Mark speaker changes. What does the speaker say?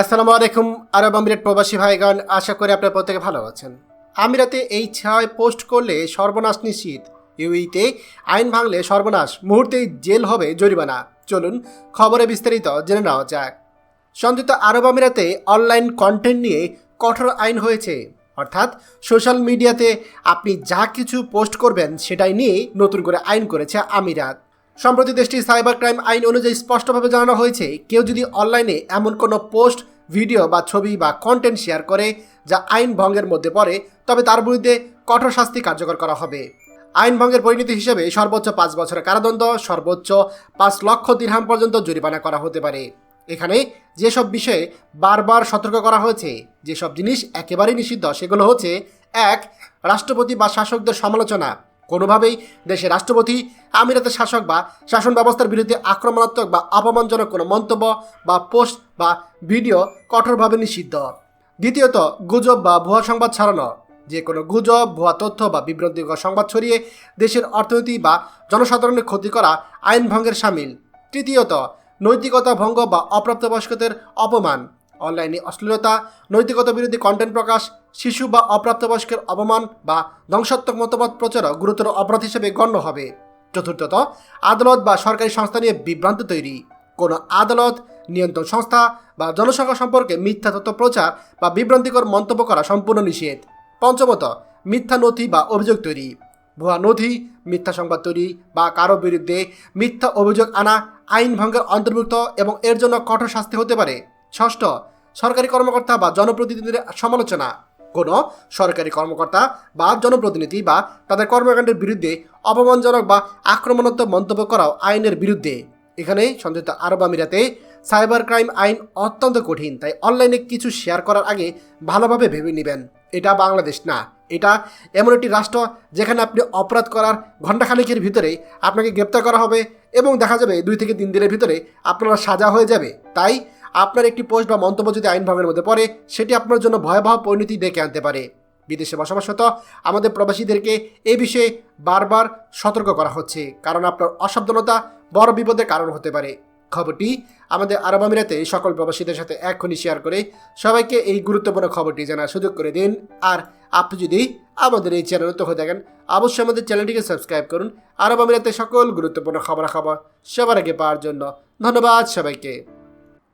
Speaker 1: আসসালামু আলাইকুম, আরব আমিরাত প্রবাসী ভাইগণ, আশা করি আপনার প্রত্যেকে ভালো আছেন। আমিরাতে এই ছয় পোস্ট করলে সর্বনাশ নিশ্চিত। ইউইতে আইন ভাঙলে সর্বনাশ, মুহূর্তেই জেল হবে জরিমানা। চলুন খবরে বিস্তারিত জেনে নেওয়া যাক। সংযুক্ত আরব আমিরাতে অনলাইন কন্টেন্ট নিয়ে কঠোর আইন হয়েছে। অর্থাৎ সোশ্যাল মিডিয়াতে আপনি যা কিছু পোস্ট করবেন, সেটাই নিয়ে নতুন করে আইন করেছে আমিরাত। সম্প্রতি দেশটির সাইবার ক্রাইম আইন অনুযায়ী স্পষ্টভাবে জানানো হয়েছে, কেউ যদি অনলাইনে এমন কোনো পোস্ট, ভিডিও বা ছবি বা কন্টেন্ট শেয়ার করে যা আইন ভঙ্গের মধ্যে পড়ে, তবে তার বিরুদ্ধে কঠোর শাস্তি কার্যকর করা হবে। আইন ভঙ্গের পরিণতি হিসেবে সর্বোচ্চ পাঁচ বছরের কারাদণ্ড, সর্বোচ্চ পাঁচ লক্ষ দিরহাম পর্যন্ত জরিমানা করা হতে পারে। এখানে যেসব বিষয়ে বারবার সতর্ক করা হয়েছে, যেসব জিনিস একেবারেই নিষিদ্ধ, সেগুলো হচ্ছে, এক, রাষ্ট্রপতি বা শাসকদের সমালোচনা কোনোভাবেই দেশের রাষ্ট্রপতি, আমিরাতের শাসক বা শাসন ব্যবস্থার বিরুদ্ধে আক্রমণাত্মক বা অপমানজনক কোনো মন্তব্য বা পোস্ট বা ভিডিও কঠোরভাবে নিষিদ্ধ। দ্বিতীয়ত, গুজব বা ভুয়া সংবাদ ছড়ানো। যে কোনো গুজব, ভুয়া তথ্য বা বিভ্রান্তিকর সংবাদ ছড়িয়ে দেশের অর্থনীতি বা জনসাধারণের ক্ষতি করা আইন ভঙ্গের সামিল। তৃতীয়ত, নৈতিকতা ভঙ্গ বা অপ্রাপ্তবয়স্কদের অপমান। অনলাইনে অশ্লীলতা, নৈতিকতা বিরোধী কন্টেন্ট প্রকাশ শিশু বা অপ্রাপ্তবয়স্কের অপমান বা ধ্বংসাত্মক মতামত প্রচারও গুরুতর অপরাধ হিসেবে গণ্য হবে। চতুর্থত, আদালত বা সরকারি সংস্থা নিয়ে বিভ্রান্ত তৈরি। কোনো আদালত, নিয়ন্ত্রণ সংস্থা বা জনসংখ্যা সম্পর্কে মিথ্যা তথ্য প্রচার বা বিভ্রান্তিকর মন্তব্য করা সম্পূর্ণ নিষেধ। পঞ্চমত, মিথ্যা নথি বা অভিযোগ তৈরি। ভুয়া নথি, মিথ্যা সংবাদ তৈরি বা কারও বিরুদ্ধে মিথ্যা অভিযোগ আনা আইন ভঙ্গের অন্তর্ভুক্ত এবং এর জন্য কঠোর শাস্তি হতে পারে। ষষ্ঠ, সরকারি কর্মকর্তা বা জনপ্রতিনিধিদের সমালোচনা। কোনো সরকারি কর্মকর্তা বা জনপ্রতিনিধি বা তাদের কর্মকাণ্ডের বিরুদ্ধে অপমানজনক বা আক্রমণাত্মক মন্তব্য করাও আইনের বিরুদ্ধে। এখানে সংযুক্ত আরব আমিরাতে সাইবার ক্রাইম আইন অত্যন্ত কঠিন, তাই অনলাইনে কিছু শেয়ার করার আগে ভালোভাবে ভেবে নেবেন। এটা বাংলাদেশ না, এটা এমন একটি রাষ্ট্র যেখানে আপনি অপরাধ করার ঘণ্টাখানেকের ভিতরে আপনাকে গ্রেপ্তার করা হবে এবং দেখা যাবে দুই থেকে তিন দিনের ভিতরে আপনারা সাজা হয়ে যাবে। তাই আপনার একটি পোস্ট বা মন্তব্য যদি আইন ভঙ্গের মধ্যে পড়ে, সেটি আপনার জন্য ভয়াবহ পরিণতি ডেকে আনতে পারে। বিদেশে বসবাসরত আমাদের প্রবাসীদেরকে এ বিষয়ে বারবার সতর্ক করা হচ্ছে, কারণ আপনার অসাবধানতা বড় বিপদের কারণ হতে পারে। খবরটি আমাদের আরব আমিরাতে সকল প্রবাসীদের সাথে এক্ষুনি শেয়ার করে সবাইকে এই গুরুত্বপূর্ণ খবরটি জানার সুযোগ করে দিন। আর আপনি যদি আমাদের এই চ্যানেল নতুন হয়ে থাকেন, অবশ্যই আমাদের চ্যানেলটিকে সাবস্ক্রাইব করুন। আরব আমিরাতে সকল গুরুত্বপূর্ণ খবরাখবর সবার আগে পাওয়ার জন্য ধন্যবাদ সবাইকে।